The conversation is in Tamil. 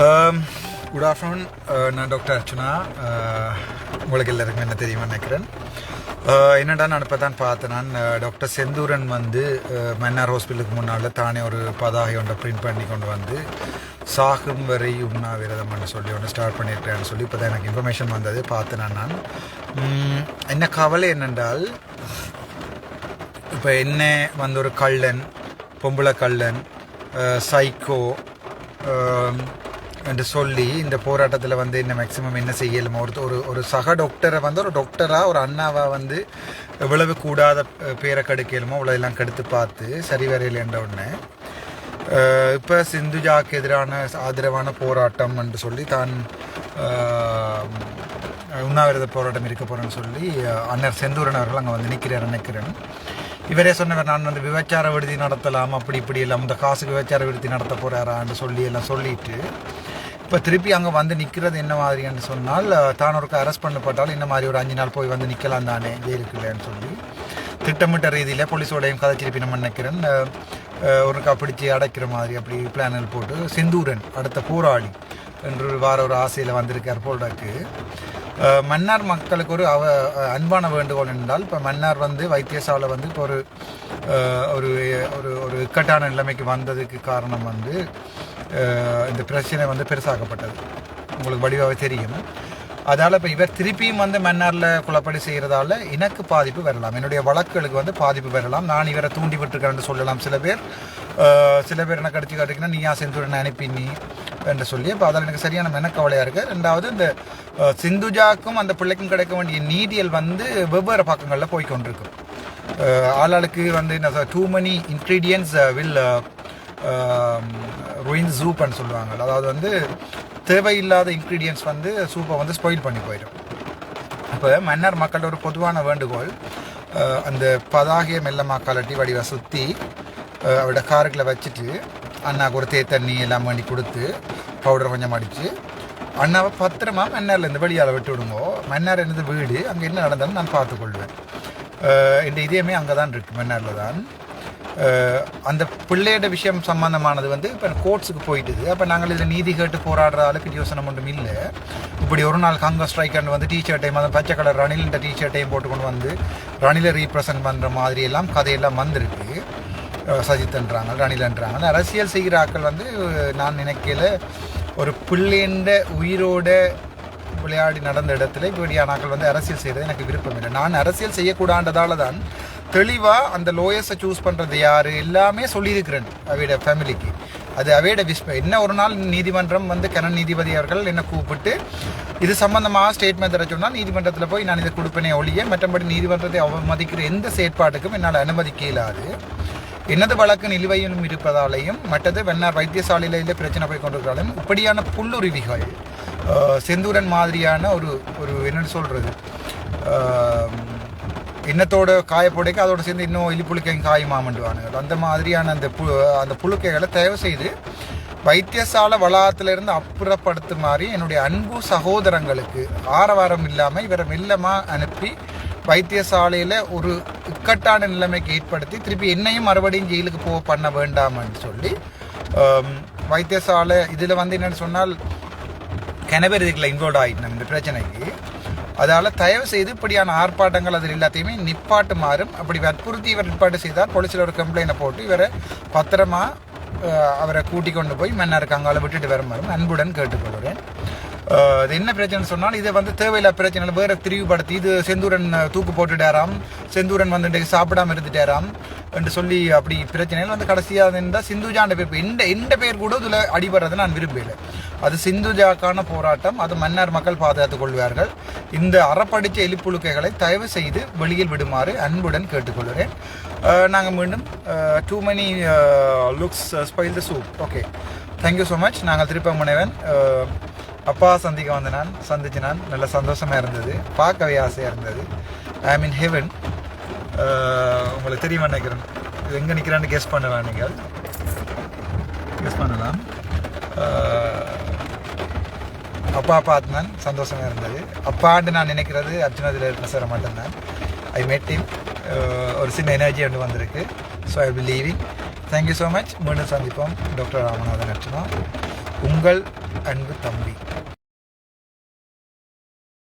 Um, குட் ஆஃப்டர்நூன் uh, நான் டாக்டர் அர்ச்சனா. Uh, உங்களுக்கு எல்லாருக்கும் என்ன தெரியுமா நினைக்கிறேன். Uh, என்னடா நான் இப்போ தான் பார்த்தேன் நான் டாக்டர் செந்தூரன் வந்து மன்னார் ஹாஸ்பிட்டலுக்கு முன்னால் தானே ஒரு பதாகை ஒன்றை பிரிண்ட் பண்ணி கொண்டு வந்து சாகும் வரை உண்ணாவிரதம்னு சொல்லி ஒன்று ஸ்டார்ட் பண்ணியிருக்கேன்னு சொல்லி இப்போ தான் எனக்கு இன்ஃபர்மேஷன் வந்தது. பார்த்தேன் நான். என்ன கவலை என்னென்றால் இப்போ என்ன வந்து ஒரு கள்ளன் பொம்பளை கள்ளன் சைக்கோ என்று சொல்லி இந்த போராட்டத்தில் வந்து என்ன மேக்சிமம் என்ன செய்யலுமோ ஒரு ஒரு ஒரு சக டாக்டரை வந்து ஒரு டாக்டராக ஒரு அண்ணாவாக வந்து எவ்வளவு கூடாத பேரை கெடுக்கலுமோ அவ்வளோ கெடுத்து பார்த்து சரி வரையில்ன்ற உடனே இப்போ சிந்துஜாக்கு எதிரான ஆதரவான போராட்டம் என்று சொல்லி தான் உண்ணாவிரத போராட்டம் இருக்க போகிறேன்னு சொல்லி அண்ணர் செந்தூரன் அவர்கள் அங்கே வந்து நிற்கிறார் நினைக்கிறேன். இவரே சொன்னவர் நான் வந்து விபச்சார விடுதி நடத்தலாம் அப்படி இப்படி எல்லாம் இந்த காசுக்கு விபச்சார விடுதி நடத்த போகிறாரான்னு சொல்லி எல்லாம் சொல்லிட்டு இப்போ திருப்பி அங்கே வந்து நிற்கிறது என்ன மாதிரின்னு சொன்னால் அஹ், தான் ஒருக்கு அரெஸ்ட் பண்ணப்பட்டால் இந்த மாதிரி ஒரு அஞ்சு நாள் போய் வந்து நிற்கலாம் தானே ஜெயிலுக்குள்ளேன்னு சொல்லி. திட்டமிட்ட ரீதியில் போலீஸோடையும் கதைச்சிருப்பி நம்ம நினைக்கிறேன் அஹ், அஹ், ஒருக்கா பிடிச்சி அடைக்கிற மாதிரி அப்படி பிளானில் போட்டு செந்தூரன் அடுத்த போராளி என்று வார ஒரு ஆசையில் வந்திருக்கார் போல்டாக்கு மன்னார் மக்களுக்கு ஒரு அவ அன்பான வேண்டுகோள் என்றால் இப்போ மன்னார் வந்து வைத்தியசாலை வந்து இப்போ ஒரு ஒரு ஒரு ஒரு இக்கட்டான நிலைமைக்கு வந்ததுக்கு காரணம் வந்து இந்த பிரச்சனை வந்து பெருசாக்கப்பட்டது. உங்களுக்கு வடிவாகவே தெரியும். அதால் இப்போ இவர் திருப்பியும் வந்து மன்னாரில் குழப்படி செய்கிறதால எனக்கு பாதிப்பு வரலாம். என்னுடைய வழக்குகளுக்கு வந்து பாதிப்பு வரலாம். நான் இவரை தூண்டி விட்டுருக்கேன்னு சொல்லலாம். சில பேர் சில பேர் என்ன கடிச்சு காட்டுக்குன்னா நீயா செந்துடன் அனுப்பி நீ என்று சொல்லி அப்போ அதில் எனக்கு சரியான மெனக்கவலையாக இருக்குது ரெண்டாவது இந்த சிந்துஜாக்கும் அந்த பிள்ளைக்கும் கிடைக்க வேண்டிய நீதியல் வந்து வெவ்வேறு பக்கங்களில் போய் கொண்டிருக்கும் ஆளாளுக்கு வந்து என்ன too many ingredients will ruin சூப்னு சொல்லுவாங்க அதாவது வந்து தேவையில்லாத இன்க்ரீடியன்ஸ் வந்து சூப்பை வந்து ஸ்பாயில் பண்ணி போயிடும். இப்போ மன்னர் மக்களோட ஒரு பொதுவான வேண்டுகோள் அந்த பதாகிய மெல்லமா கலட்டி வடிவை சுற்றி அவட காருக்குள்ளே வச்சுட்டு அண்ணாவுக்கு ஒரு தே தண்ணி எல்லாம் பண்ணி கொடுத்து பவுடர் கொஞ்சம் அடித்து அண்ணாவை பத்திரமா மன்னாரில் இருந்து வெளியால் விட்டு விடுங்கோ. மன்னார் என்னது வீடு அங்கே என்ன நடந்தாலும் நான் பார்த்துக்கொள்வேன். இந்த இதயமே அங்கே தான் இருக்குது மன்னாரில் தான் அந்த பிள்ளையோட விஷயம் சம்பந்தமானது வந்து இப்போ கோர்ட்ஸுக்கு போயிட்டுது. அப்போ நாங்கள் இதில் நீதி கேட்டு போராடுற அளவுக்கு யோசனை ஒன்றும் இல்லை. இப்படி ஒரு நாள் காங்கிரஸ் ஸ்ட்ரைக்கர்னு வந்து டிஷர்ட்டையும் அந்த பச்சை கலர் ரணிலின்ற டிஷர்ட்டையும் போட்டுக்கொண்டு வந்து ரணிலை ரீப்ரசன்ட் பண்ணுற மாதிரி எல்லாம் கதையெல்லாம் வந்திருக்கு. சஜித்ன்றாங்க ரணிலன்றாங்க. அரசியல் செய்கிற ஆட்கள் வந்து நான் நினைக்கல ஒரு பிள்ளைன்ற உயிரோட விளையாடி நடந்த இடத்துல இப்படியான ஆட்கள் வந்து அரசியல் செய்கிறது எனக்கு விருப்பம் இல்லை. நான் அரசியல் செய்யக்கூடாண்டதால தான் தெளிவாக அந்த லோயர்ஸை சூஸ் பண்ணுறது யார்? எல்லாமே சொல்லியிருக்கிறேன் அவையோட ஃபேமிலிக்கு அது அவையோட விஸ்ப என்ன ஒரு நாள் நீதிமன்றம் வந்து கனன் நீதிபதி அவர்கள் என்னை கூப்பிட்டு இது சம்பந்தமாக ஸ்டேட்மெண்ட் தர சொன்னால் நீதிமன்றத்தில் போய் நான் இதை கொடுப்பேனே ஒழிய மற்றபடி நீதிமன்றத்தை அவமதிக்கிற எந்த செயற்பாட்டுக்கும் என்னால் அனுமதிக்க இயலாது எனது வழக்கு நிலுவையிலும் இருப்பதாலேயும் மற்றது வெண்ணார் வைத்தியசாலையில் பிரச்சனை போய் கொண்டிருக்கிறாலும் இப்படியான புல்லுருவிகள் செந்தூரன் மாதிரியான ஒரு ஒரு என்னென்னு சொல்கிறது எண்ணத்தோட காயப்போடைக்கு அதோட சேர்ந்து இன்னும் எலிப்புழுக்கையும் காயுமாமண்டுவானுங்க அந்த மாதிரியான அந்த பு அந்த புழுக்கைகளை தயவு செய்து வைத்தியசாலை வளாகத்திலிருந்து இருந்து மாதிரி என்னுடைய அன்பு சகோதரங்களுக்கு ஆரவாரம் இல்லாமல் இவரை மெல்லமாக அனுப்பி வைத்தியசாலையில் ஒரு இக்கட்டான நிலைமைக்கு ஏற்படுத்தி திருப்பி என்னையும் மறுபடியும் ஜெயிலுக்கு போக பண்ண வேண்டாம்னு சொல்லி வைத்தியசாலை இதில் வந்து என்னென்னு சொன்னால் கெனவேர் இதுக்குள்ள இன்வால்வ் ஆகிட்டோம் இந்த பிரச்சனைக்கு. அதால் தயவு செய்து இப்படியான ஆர்ப்பாட்டங்கள் அதில் எல்லாத்தையுமே நிப்பாட்டுமாறும் அப்படி வற்புறுத்தி இவர் நிப்பாட்டு செய்தால் போலீஸில் ஒரு கம்ப்ளைண்ட்டை போட்டு இவரை பத்திரமா அவரை கூட்டி கொண்டு போய் மன்னருக்கு அங்கால விட்டுட்டு வருமாறும் அன்புடன் கேட்டுக்கொள்கிறேன். அஹ், இது என்ன பிரச்சனை சொன்னால் இதை வந்து தேவையில்லா பிரச்சனை வேற திரிவுபடுத்தி இது செந்தூரன் தூக்கு போட்டுட்டாராம். செந்தூரன் வந்துட்டு சாப்பிடாம இருந்துட்டாராம் என்று சொல்லி அப்படி பிரச்சனைகள் வந்து கடைசியாக இருந்தால் சிந்துஜாண்ட பேர் எந்த எந்த பேர் கூட இதில் அடிபடுறதை நான் விரும்பலை அது சிந்துஜாக்கான போராட்டம். அது மன்னர் மக்கள் பாதுகாத்துக் கொள்வார்கள். இந்த அறப்படித்த எலிப்புழுக்கைகளை தயவு செய்து வெளியில் விடுமாறு அன்புடன் கேட்டுக்கொள்கிறேன். நாங்கள் மீண்டும் too many cooks spoil the soup okay thank you so much நாங்கள் திருப்ப முனைவன். அப்பா சந்திக்க வந்த நான் சந்திச்சு நான் நல்ல சந்தோஷமாக இருந்தது. பார்க்கவே ஆசையாக இருந்தது. ஐ மீன் ஹெவன் உங்களுக்கு தெரியுமா நினைக்கிறேன். இது எங்கே நிற்கிறான்னு கெஸ் பண்ணலாம் நீங்கள். கெஸ் பண்ணலாம். அப்பா பார்த்தேன் சந்தோஷமாக இருந்தது. அப்பாண்டு நான் நினைக்கிறது அர்ஜுனத்தில் இருக்கிற சார் மட்டும்தான். ஐ மெட் him uh, ஒரு சின்ன எனர்ஜி ஒன்று வந்திருக்கு. So I will leaving thank you so much மீண்டும் சந்திப்போம். டாக்டர் ராமநாதன் அர்ச்சனா உங்கள் அன்பு தம்பி.